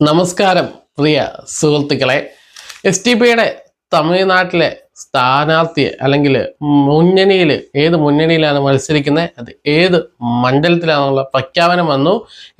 നമസ്കാരം പ്രിയ സുഹൃത്തുക്കളെ. S T പിയുടെ തമിഴ്നാട്ടിലെ സ്ഥാനാർത്ഥിയെ അല്ലെങ്കിൽ മുന്നണിയിൽ ഏത് മുന്നണിയിലാണ് മത്സരിക്കുന്നത് അത് ഏത് മണ്ഡലത്തിലാണെന്നുള്ള പ്രഖ്യാപനം വന്നു.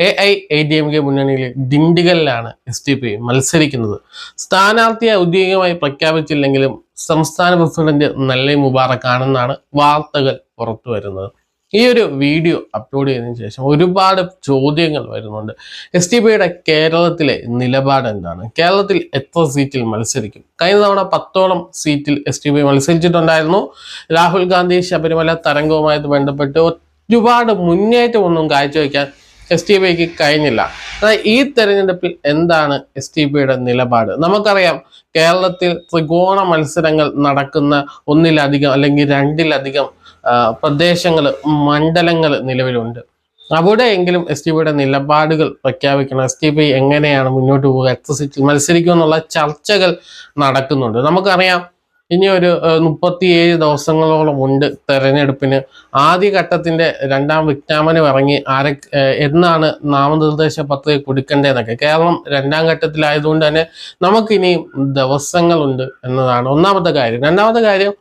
A I A D M K മുന്നണിയിൽ ഡിണ്ടിഗലിലാണ് എസ് ടി പി മത്സരിക്കുന്നത്. സ്ഥാനാർത്ഥിയെ ഔദ്യോഗികമായി പ്രഖ്യാപിച്ചില്ലെങ്കിലും സംസ്ഥാന പ്രസിഡന്റ് നല്ല മുബാറക്കാണെന്നാണ് വാർത്തകൾ പുറത്തു വരുന്നത് ഈ ഒരു വീഡിയോ അപ്ലോഡ് ചെയ്തതിനു ശേഷം ഒരുപാട് ചോദ്യങ്ങൾ വരുന്നുണ്ട്. എസ് ടി പിയുടെ കേരളത്തിലെ നിലപാട് എന്താണ്? കേരളത്തിൽ എത്ര സീറ്റിൽ മത്സരിക്കും? കഴിഞ്ഞ തവണ പത്തോളം സീറ്റിൽ എസ് ടി പി മത്സരിച്ചിട്ടുണ്ടായിരുന്നു. രാഹുൽ ഗാന്ധി ശബരിമല തരംഗവുമായി ബന്ധപ്പെട്ട് ഒരുപാട് മുന്നേറ്റമൊന്നും കാഴ്ചവെക്കാൻ എസ് ടി പിക്ക് കഴിഞ്ഞില്ല. അതായത് ഈ തെരഞ്ഞെടുപ്പിൽ എന്താണ് എസ് ടി പിയുടെ നിലപാട്? നമുക്കറിയാം കേരളത്തിൽ ത്രികോണ മത്സരങ്ങൾ നടക്കുന്ന ഒന്നിലധികം അല്ലെങ്കിൽ രണ്ടിലധികം പ്രദേശങ്ങൾ മണ്ഡലങ്ങൾ നിലവിലുണ്ട്. അവിടെയെങ്കിലും എസ് ടി പിയുടെ നിലപാടുകൾ പ്രഖ്യാപിക്കണം. എസ് ടി പി എങ്ങനെയാണ് മുന്നോട്ട് പോവുക എത്ര സീറ്റിൽ മത്സരിക്കും എന്നുള്ള ചർച്ചകൾ നടക്കുന്നുണ്ട്. നമുക്കറിയാം ഇനി ഒരു മുപ്പത്തിയേഴ് ദിവസങ്ങളോളം ഉണ്ട് തെരഞ്ഞെടുപ്പിന്. ആദ്യഘട്ടത്തിന്റെ രണ്ടാം വിജ്ഞാപനം ഇറങ്ങി ആര എന്നാണ് നാമനിർദ്ദേശ പത്രിക കൊടുക്കേണ്ടതെന്നൊക്കെ. കേരളം രണ്ടാം ഘട്ടത്തിലായതുകൊണ്ട് തന്നെ നമുക്കിനിയും ദിവസങ്ങളുണ്ട് എന്നതാണ് ഒന്നാമത്തെ കാര്യം. രണ്ടാമത്തെ കാര്യം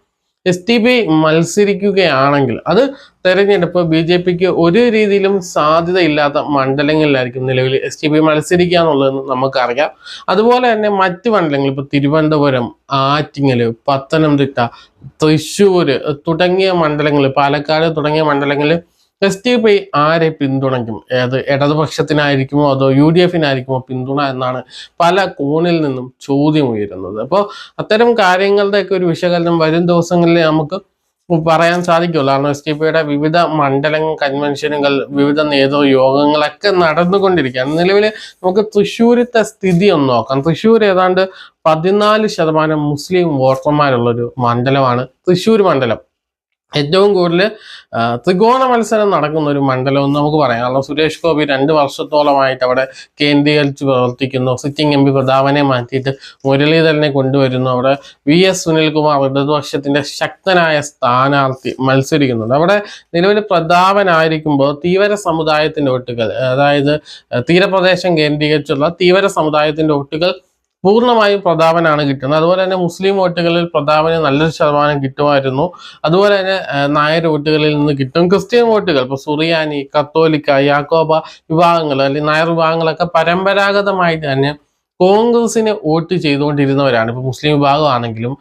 എസ് ടി പി മത്സരിക്കുകയാണെങ്കിൽ അത് തെരഞ്ഞെടുപ്പ് ബി ജെ പിക്ക് ഒരു രീതിയിലും സാധ്യതയില്ലാത്ത മണ്ഡലങ്ങളിലായിരിക്കും നിലവിൽ എസ് ടി പി മത്സരിക്കുക എന്നുള്ളതെന്ന് നമുക്കറിയാം. അതുപോലെ തന്നെ മറ്റ് മണ്ഡലങ്ങൾ ഇപ്പോൾ തിരുവനന്തപുരം ആറ്റിങ്ങൽ പത്തനംതിട്ട തൃശ്ശൂർ തുടങ്ങിയ മണ്ഡലങ്ങൾ പാലക്കാട് തുടങ്ങിയ മണ്ഡലങ്ങളിൽ എസ് ടി പി ആരെ പിന്തുണയ്ക്കും? ഏത് ഇടതുപക്ഷത്തിനായിരിക്കുമോ അതോ യു ഡി എഫിനായിരിക്കുമോ പിന്തുണ എന്നാണ് പല കോണിൽ നിന്നും ചോദ്യം ഉയരുന്നത്. അപ്പോൾ അത്തരം കാര്യങ്ങളുടെയൊക്കെ ഒരു വിശകലനം വരും ദിവസങ്ങളിൽ നമുക്ക് പറയാൻ സാധിക്കുമല്ലോ. കാരണം എസ് ടി പിയുടെ വിവിധ മണ്ഡലങ്ങൾ കൺവെൻഷനുകൾ വിവിധ നേതൃ യോഗങ്ങളൊക്കെ നടന്നുകൊണ്ടിരിക്കുകയാണ്. നിലവിൽ നമുക്ക് തൃശ്ശൂരത്തെ സ്ഥിതി ഒന്ന് നോക്കാം. തൃശ്ശൂർ ഏതാണ്ട് പതിനാല് ശതമാനം മുസ്ലിം വോട്ടർമാരുള്ളൊരു മണ്ഡലമാണ് തൃശ്ശൂർ മണ്ഡലം. ഏറ്റവും കൂടുതൽ ത്രികോണ മത്സരം നടക്കുന്ന ഒരു മണ്ഡലം എന്ന് നമുക്ക് പറയാം. കാരണം സുരേഷ് ഗോപി രണ്ട് വർഷത്തോളമായിട്ട് അവിടെ കേന്ദ്രീകരിച്ച് പ്രവർത്തിക്കുന്നു. സിറ്റിംഗ് എം പി പ്രതാപനെ മാറ്റിയിട്ട് മുരളീധരനെ കൊണ്ടുവരുന്നു. അവിടെ വി എസ് സുനിൽകുമാർ ഇടതുപക്ഷത്തിന്റെ ശക്തനായ സ്ഥാനാർത്ഥി മത്സരിക്കുന്നുണ്ട്. അവിടെ നിലവിൽ പ്രതാപനായിരിക്കുമ്പോൾ തീവര സമുദായത്തിന്റെ ഒട്ടുകൾ അതായത് തീരപ്രദേശം കേന്ദ്രീകരിച്ചുള്ള തീവര സമുദായത്തിന്റെ വോട്ടുകൾ പൂർണമായും പ്രതാപനാണ് കിട്ടുന്നത്. അതുപോലെ തന്നെ മുസ്ലിം വോട്ടുകളിൽ പ്രതാപന് നല്ലൊരു ശതമാനം കിട്ടുമായിരുന്നു. അതുപോലെ തന്നെ നായർ വോട്ടുകളിൽ നിന്ന് കിട്ടും. ക്രിസ്ത്യൻ വോട്ടുകൾ ഇപ്പോൾ സുറിയാനി കത്തോലിക്ക യാക്കോബ വിഭാഗങ്ങൾ അല്ലെങ്കിൽ നായർ വിഭാഗങ്ങളൊക്കെ പരമ്പരാഗതമായി തന്നെ കോൺഗ്രസിന് വോട്ട് ചെയ്തുകൊണ്ടിരുന്നവരാണ്. ഇപ്പോൾ മുസ്ലിം വിഭാഗമാണെങ്കിലും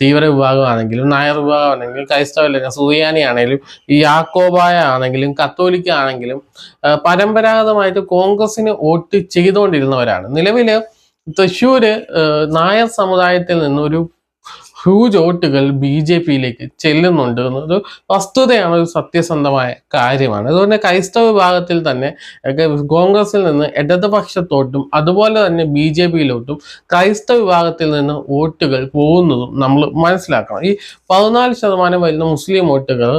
തീവ്ര വിഭാഗമാണെങ്കിലും നായർ വിഭാഗമാണെങ്കിലും ക്രൈസ്തവ സുറിയാനി ആണെങ്കിലും യാക്കോബായ ആണെങ്കിലും കത്തോലിക്ക ആണെങ്കിലും പരമ്പരാഗതമായിട്ട് കോൺഗ്രസിന് വോട്ട് ചെയ്തുകൊണ്ടിരുന്നവരാണ്. നിലവിൽ തൃശ്ശൂര് നായർ സമുദായത്തിൽ നിന്നൊരു ഹ്യൂജ് വോട്ടുകൾ ബി ജെ പിയിലേക്ക് ചെല്ലുന്നുണ്ട് എന്നൊരു വസ്തുതയാണ് ഒരു സത്യസന്ധമായ കാര്യമാണ്. അതുകൊണ്ട് ക്രൈസ്തവ വിഭാഗത്തിൽ തന്നെ കോൺഗ്രസിൽ നിന്ന് ഇടതുപക്ഷത്തോട്ടും അതുപോലെ തന്നെ ബി ജെ പിയിലോട്ടും ക്രൈസ്തവ വിഭാഗത്തിൽ നിന്ന് വോട്ടുകൾ പോകുന്നതും നമ്മൾ മനസ്സിലാക്കണം. ഈ പതിനാല് ശതമാനം വരുന്ന മുസ്ലിം വോട്ടുകൾ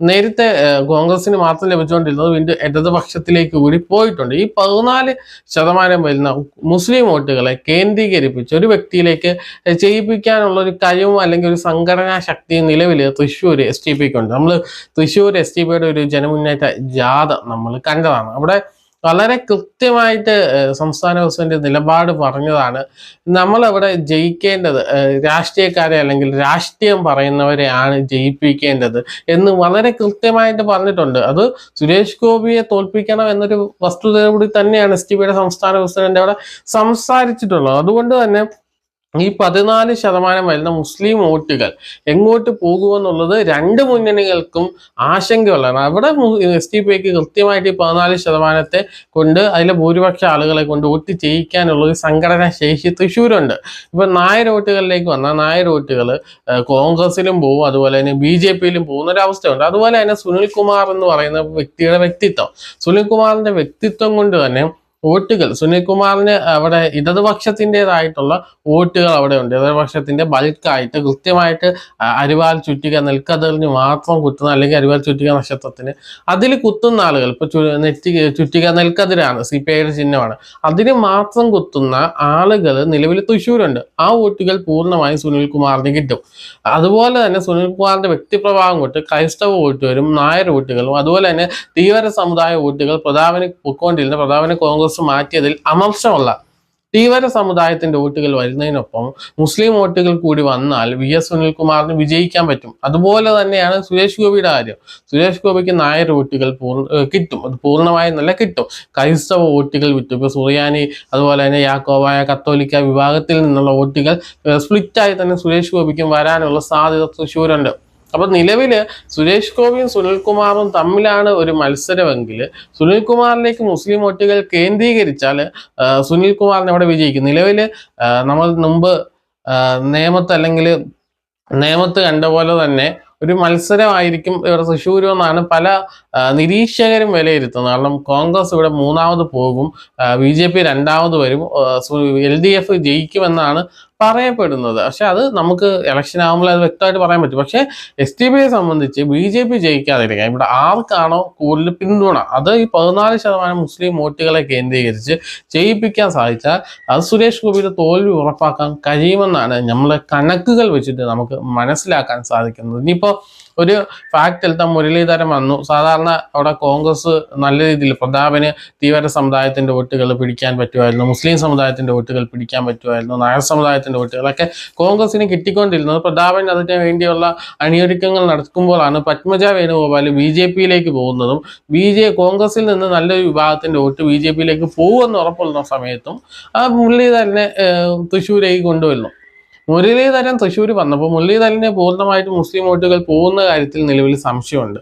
നേരത്തെ കോൺഗ്രസിന് മാത്രം ലഭിച്ചുകൊണ്ടിരുന്നത് വീണ്ടും ഇടതുപക്ഷത്തിലേക്ക് കൂടി പോയിട്ടുണ്ട്. ഈ പതിനാല് ശതമാനം വരുന്ന മുസ്ലിം വോട്ടുകളെ കേന്ദ്രീകരിപ്പിച്ച് ഒരു വ്യക്തിയിലേക്ക് ചെയ്യിപ്പിക്കാനുള്ള ഒരു കഴിവും അല്ലെങ്കിൽ ഒരു സംഘടനാ ശക്തിയും നിലവിൽ തൃശ്ശൂർ എസ് ടി പിക്ക് ഉണ്ട്. നമ്മൾ തൃശ്ശൂർ എസ് ടി പിയുടെ ഒരു ജനമുന്നേറ്റ ജാഥ നമ്മൾ കണ്ടതാണ്. അവിടെ വളരെ കൃത്യമായിട്ട് സംസ്ഥാന പ്രസിഡന്റ് നിലപാട് പറഞ്ഞതാണ്. നമ്മളവിടെ ജയിക്കേണ്ടത് രാഷ്ട്രീയക്കാരെ അല്ലെങ്കിൽ രാഷ്ട്രീയം പറയുന്നവരെയാണ് ജയിപ്പിക്കേണ്ടത് എന്ന് വളരെ കൃത്യമായിട്ട് പറഞ്ഞിട്ടുണ്ട്. അത് സുരേഷ് ഗോപിയെ തോൽപ്പിക്കണം എന്നൊരു വസ്തുത കൂടി തന്നെയാണ് എസ് ടി പിയുടെ സംസ്ഥാന പ്രസിഡന്റ് അവിടെ സംസാരിച്ചിട്ടുള്ളത്. അതുകൊണ്ട് തന്നെ ഈ പതിനാല് ശതമാനം വരുന്ന മുസ്ലിം വോട്ടുകൾ എങ്ങോട്ട് പോകുമെന്നുള്ളത് രണ്ട് മുന്നണികൾക്കും ആശങ്കയുള്ളതാണ്. അവിടെ എസ് ടി പിക്ക് കൃത്യമായിട്ട് ഈ പതിനാല് ശതമാനത്തെ കൊണ്ട് അതിലെ ഭൂരിപക്ഷ ആളുകളെ കൊണ്ട് വോട്ട് ചെയ്യിക്കാനുള്ള ഒരു സംഘടനാ ശേഷി തൃശ്ശൂരുണ്ട്. ഇപ്പൊ നായർ വോട്ടുകളിലേക്ക് വന്നാൽ നായർ വോട്ടുകൾ കോൺഗ്രസിലും പോകും അതുപോലെ തന്നെ ബി ജെ പിയിലും പോകുന്ന ഒരു അവസ്ഥയുണ്ട്. അതുപോലെ തന്നെ സുനിൽകുമാർ എന്ന് പറയുന്ന വ്യക്തിയുടെ വ്യക്തിത്വം. സുനിൽകുമാറിന്റെ വ്യക്തിത്വം കൊണ്ട് തന്നെ വോട്ടുകൾ. സുനിൽകുമാറിന് അവിടെ ഇടതുപക്ഷത്തിന്റെതായിട്ടുള്ള വോട്ടുകൾ അവിടെ ഉണ്ട് ഇടതുപക്ഷത്തിന്റെ ബൾക്കായിട്ട് കൃത്യമായിട്ട് അരിവാൽ ചുറ്റിക നെൽക്കതിറിന് മാത്രം കുത്തുന്ന അല്ലെങ്കിൽ അരിവാൽ ചുറ്റിക നക്ഷത്രത്തിന് അതിൽ കുത്തുന്ന ആളുകൾ. ഇപ്പൊ നെറ്റി ചുറ്റിക നെൽക്കതിരാണ് സി പി ഐയുടെ ചിഹ്നമാണ്. അതിന് മാത്രം കുത്തുന്ന ആളുകൾ നിലവിൽ തൃശ്ശൂരുണ്ട്. ആ വോട്ടുകൾ പൂർണമായും സുനിൽകുമാറിന് കിട്ടും. അതുപോലെ തന്നെ സുനിൽകുമാറിന്റെ വ്യക്തിപ്രഭാവം കൊണ്ട് ക്രൈസ്തവ വോട്ടുകളും നായർ വോട്ടുകളും അതുപോലെ തന്നെ തീവ്ര സമുദായ വോട്ടുകൾ പ്രതാപന് പൊക്കോണ്ടിരുന്ന പ്രതാപന് കോൺഗ്രസ് മാറ്റിയതിൽ അമർഷമുള്ള തീവ്ര സമുദായത്തിന്റെ വോട്ടുകൾ വരുന്നതിനൊപ്പം മുസ്ലിം വോട്ടുകൾ കൂടി വന്നാൽ വി എസ് സുനിൽകുമാറിന് വിജയിക്കാൻ പറ്റും. അതുപോലെ തന്നെയാണ് സുരേഷ് ഗോപിയുടെ കാര്യം. സുരേഷ് ഗോപിക്ക് നായർ വോട്ടുകൾ കിട്ടും. അത് പൂർണമായും നല്ല കിട്ടും. ക്രൈസ്തവ വോട്ടുകൾ വിട്ടു. ഇപ്പൊ സുറിയാനി അതുപോലെ തന്നെ യാക്കോബായ കത്തോലിക്ക വിഭാഗത്തിൽ നിന്നുള്ള വോട്ടുകൾ സ്പ്ലിറ്റായി തന്നെ സുരേഷ് ഗോപിക്കും വരാനുള്ള സാധ്യത തൃശ്ശൂരുണ്ട്. അപ്പൊ നിലവിൽ സുരേഷ് ഗോപിയും സുനിൽകുമാറും തമ്മിലാണ് ഒരു മത്സരമെങ്കിൽ സുനിൽകുമാറിലേക്ക് മുസ്ലിം വോട്ടുകൾ കേന്ദ്രീകരിച്ചാൽ സുനിൽകുമാറിന് അവിടെ വിജയിക്കും. നിലവിൽ നമ്മൾ മുമ്പ് നിയമത്ത് അല്ലെങ്കിൽ നേമത്ത് കണ്ട പോലെ തന്നെ ഒരു മത്സരമായിരിക്കും ഇവിടെ എന്നാണ് പല നിരീക്ഷകരും വിലയിരുത്തുന്നത്. കാരണം കോൺഗ്രസ് ഇവിടെ മൂന്നാമത് പോകും ബി ജെ പി രണ്ടാമത് വരും എൽ ഡി എഫ് ജയിക്കുമെന്നാണ് പറയപ്പെടുന്നത്. പക്ഷെ അത് നമുക്ക് ഇലക്ഷൻ ആകുമ്പോൾ അത് വ്യക്തമായിട്ട് പറയാൻ പറ്റും. പക്ഷെ എസ് ടി പിയെ സംബന്ധിച്ച് ബി ജെ പി ജയിക്കാതിരിക്കാം ഇവിടെ ആർക്കാണോ കൂടുതൽ പിന്തുണ? അത് ഈ പതിനാല് ശതമാനം മുസ്ലിം വോട്ടുകളെ കേന്ദ്രീകരിച്ച് ജയിപ്പിക്കാൻ സാധിച്ചാൽ അത് സുരേഷ് ഗോപിയുടെ തോൽവി ഉറപ്പാക്കാൻ കഴിയുമെന്നാണ് നമ്മളെ കണക്കുകൾ വെച്ചിട്ട് നമുക്ക് മനസ്സിലാക്കാൻ സാധിക്കുന്നത്. ഇനിയിപ്പോൾ ഒരു ഫാക്ടിൽ തന്നെ മുരളീധരൻ വന്നു. സാധാരണ അവിടെ കോൺഗ്രസ് നല്ല രീതിയിൽ പ്രതാപന് തീവ്ര സമുദായത്തിന്റെ വോട്ടുകൾ പിടിക്കാൻ പറ്റുമായിരുന്നു മുസ്ലിം സമുദായത്തിന്റെ വോട്ടുകൾ പിടിക്കാൻ പറ്റുമായിരുന്നു നായർ സമുദായത്തിന്റെ വോട്ടുകളൊക്കെ കോൺഗ്രസിന് കിട്ടിക്കൊണ്ടിരുന്നത് പ്രതാപൻ അതിന് വേണ്ടിയുള്ള അണിയൊരുക്കങ്ങൾ നടക്കുമ്പോഴാണ് പത്മജ വേണുഗോപാൽ ബി ജെ പിയിലേക്ക് പോകുന്നതും ബി ജെ കോൺഗ്രസിൽ നിന്ന് നല്ലൊരു വിഭാഗത്തിന്റെ വോട്ട് ബി ജെ പിയിലേക്ക് പോകുമെന്ന് ഉറപ്പുള്ള സമയത്തും ആ മുരളീധരനെ തൃശ്ശൂരേക്ക് കൊണ്ടുവരുന്നു. മുരളീധരൻ തൃശ്ശൂർ വന്നപ്പോൾ മുരളീധരനെ പൂർണമായിട്ട് മുസ്ലിം വോട്ടുകൾ പോകുന്ന കാര്യത്തിൽ നിലവിൽ സംശയമുണ്ട്.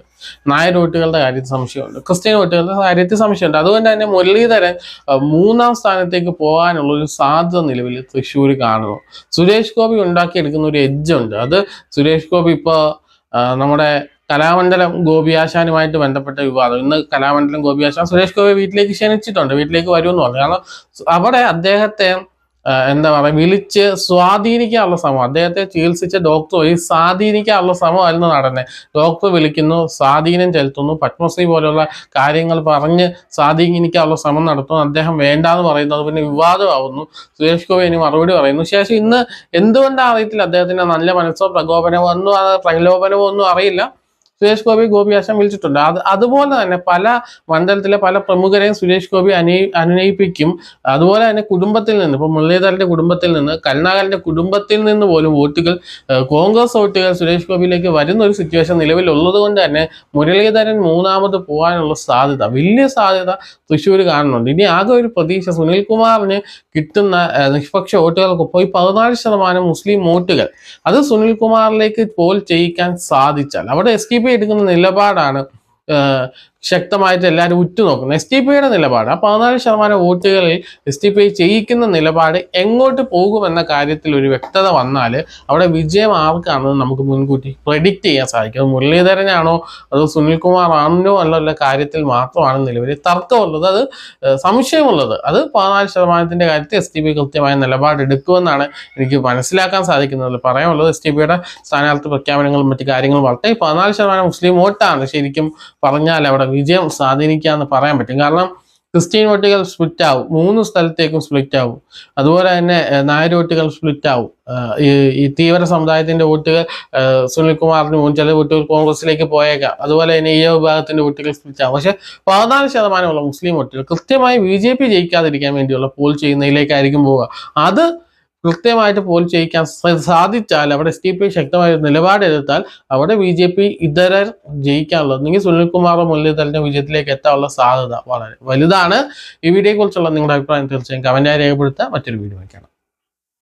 നായർ വോട്ടുകളുടെ കാര്യത്തിൽ സംശയമുണ്ട്. ക്രിസ്ത്യൻ വോട്ടുകളുടെ കാര്യത്തിൽ സംശയമുണ്ട്. അതുകൊണ്ട് തന്നെ മുരളീധരൻ മൂന്നാം സ്ഥാനത്തേക്ക് പോകാനുള്ള ഒരു സാധ്യത നിലവിൽ തൃശ്ശൂർ കാണുന്നു. സുരേഷ് ഗോപി ഉണ്ടാക്കിയെടുക്കുന്ന ഒരു എഡ്ജ് ഉണ്ട്. അത് സുരേഷ് ഗോപി ഇപ്പോൾ നമ്മുടെ കലാമണ്ഡലം ഗോപിയാശാനുമായിട്ട് ബന്ധപ്പെട്ട വിവാദം. ഇന്ന് കലാമണ്ഡലം ഗോപിയാശാൻ സുരേഷ് ഗോപി വീട്ടിലേക്ക് ക്ഷണിച്ചിട്ടുണ്ട്. വീട്ടിലേക്ക് വരുമെന്ന് പറഞ്ഞു. കാരണം അവിടെ അദ്ദേഹത്തെ എന്താ പറയുക വിളിച്ച് സ്വാധീനിക്കാനുള്ള ശ്രമം. അദ്ദേഹത്തെ ചികിത്സിച്ച ഡോക്ടർ വഴി സ്വാധീനിക്കാനുള്ള ശ്രമമായിരുന്നു നടന്നത് ഡോക്ടർ വിളിക്കുന്നു സ്വാധീനം ചെലുത്തുന്നു പത്മശ്രീ പോലുള്ള കാര്യങ്ങൾ പറഞ്ഞ് സ്വാധീനിക്കാനുള്ള ശ്രമം നടത്തുന്നു. അദ്ദേഹം വേണ്ടാന്ന് അത് പിന്നെ വിവാദമാവുന്നു. സുരേഷ് ഗോപി ഇനി മറുപടി പറയുന്നു. ശേഷം ഇന്ന് എന്തുകൊണ്ടാണ് അറിയത്തില്ല അദ്ദേഹത്തിന്റെ നല്ല മനസ്സോ പ്രകോപനമോ ഒന്നും പ്രലോഭനമോ ഒന്നും അറിയില്ല. സുരേഷ് ഗോപി ഗോപിയാശം വിളിച്ചിട്ടുണ്ട്. അത് അതുപോലെ തന്നെ പല മണ്ഡലത്തിലെ പല പ്രമുഖരെയും സുരേഷ് ഗോപി അനു അനുനയിപ്പിക്കും. അതുപോലെ തന്നെ കുടുംബത്തിൽ നിന്ന് ഇപ്പൊ മുരളീധരന്റെ കുടുംബത്തിൽ നിന്ന് കരുണാകരന്റെ കുടുംബത്തിൽ നിന്ന് പോലും വോട്ടുകൾ കോൺഗ്രസ് വോട്ടുകൾ സുരേഷ് ഗോപിയിലേക്ക് വരുന്ന ഒരു സിറ്റുവേഷൻ നിലവിലുള്ളത് കൊണ്ട് തന്നെ മുരളീധരൻ മൂന്നാമത് പോകാനുള്ള സാധ്യത വലിയ സാധ്യത തൃശ്ശൂർ കാണുന്നുണ്ട്. ഇനി ആകെ ഒരു പ്രതീക്ഷ സുനിൽകുമാറിന് കിട്ടുന്ന നിഷ്പക്ഷ വോട്ടുകൾക്ക് പോയി പതിനാല് ശതമാനം മുസ്ലിം വോട്ടുകൾ. അത് സുനിൽകുമാറിലേക്ക് പോൽ ചെയ്യിക്കാൻ സാധിച്ചാൽ അവിടെ എസ് ടി പി എടുക്കുന്ന നിലപാടാണ്. ശക്തമായിട്ട് എല്ലാവരും ഉറ്റുനോക്കുന്നു എസ് ടി പിയുടെ നിലപാട് ആ പതിനാല് ശതമാനം വോട്ടുകളിൽ എസ് ടി പി ചെയ്യിക്കുന്ന നിലപാട് എങ്ങോട്ട് പോകുമെന്ന കാര്യത്തിൽ ഒരു വ്യക്തത വന്നാൽ അവിടെ വിജയം ആർക്കാണെന്ന് നമുക്ക് മുൻകൂട്ടി പ്രെഡിക്റ്റ് ചെയ്യാൻ സാധിക്കും. മുരളീധരനാണോ അതോ സുനിൽകുമാർ ആണോ എന്നുള്ള കാര്യത്തിൽ മാത്രമാണ് നിലവിൽ തർക്കമുള്ളത്. അത് സംശയമുള്ളത്. അത് പതിനാല് ശതമാനത്തിന്റെ കാര്യത്തിൽ എസ് ടി പി കൃത്യമായ നിലപാടെടുക്കുമെന്നാണ് എനിക്ക് മനസ്സിലാക്കാൻ സാധിക്കുന്നത്. പറയാനുള്ളത് എസ് ടി പിയുടെ സ്ഥാനാർത്ഥി പ്രഖ്യാപനങ്ങളും മറ്റു കാര്യങ്ങളും വളരെ പതിനാല് ശതമാനം മുസ്ലിം വോട്ടാണ്. ശരിക്കും പറഞ്ഞാൽ അവിടെ വിജയം സ്വാധീനിക്കാന്ന് പറയാൻ പറ്റും. കാരണം ക്രിസ്ത്യൻ വോട്ടുകൾ സ്പ്ലിറ്റ് ആവും. മൂന്ന് സ്ഥലത്തേക്കും സ്പ്ലിറ്റ് ആവും. അതുപോലെ തന്നെ നായർ വോട്ടുകൾ സ്പ്ലിറ്റ് ആവും. ഈ തീവ്ര സമുദായത്തിന്റെ വോട്ടുകൾ സുനിൽകുമാറിന് പോകും ചില വോട്ടുകൾ കോൺഗ്രസിലേക്ക് പോയേക്കാം. അതുപോലെ തന്നെ ഈ വിഭാഗത്തിന്റെ വോട്ടുകൾ സ്പ്ലിറ്റ് ആവും. പക്ഷെ പതിനാല് ശതമാനമുള്ള മുസ്ലിം വോട്ടുകൾ കൃത്യമായി ബി ജെ പി ജയിക്കാതിരിക്കാൻ വേണ്ടിയുള്ള പോൾ ചെയ്യുന്നതിലേക്കായിരിക്കും പോവുക. അത് കൃത്യമായിട്ട് പോൾ ചെയ്യിക്കാൻ സാധിച്ചാൽ അവിടെ എസ് ടി പി ശക്തമായ നിലപാടെടുത്താൽ അവിടെ ബി ജെ പി ഇതരർ ജയിക്കാനുള്ളത് അല്ലെങ്കിൽ സുനിൽകുമാറോ മുരളീധരന്റെ വിജയത്തിലേക്ക് എത്താനുള്ള സാധ്യത വളരെ വലുതാണ്. ഈ വീഡിയോയെക്കുറിച്ചുള്ള നിങ്ങളുടെ അഭിപ്രായം തീർച്ചയായും കമന്റായി രേഖപ്പെടുത്തുക. മറ്റൊരു വീഡിയോ വയ്ക്കണം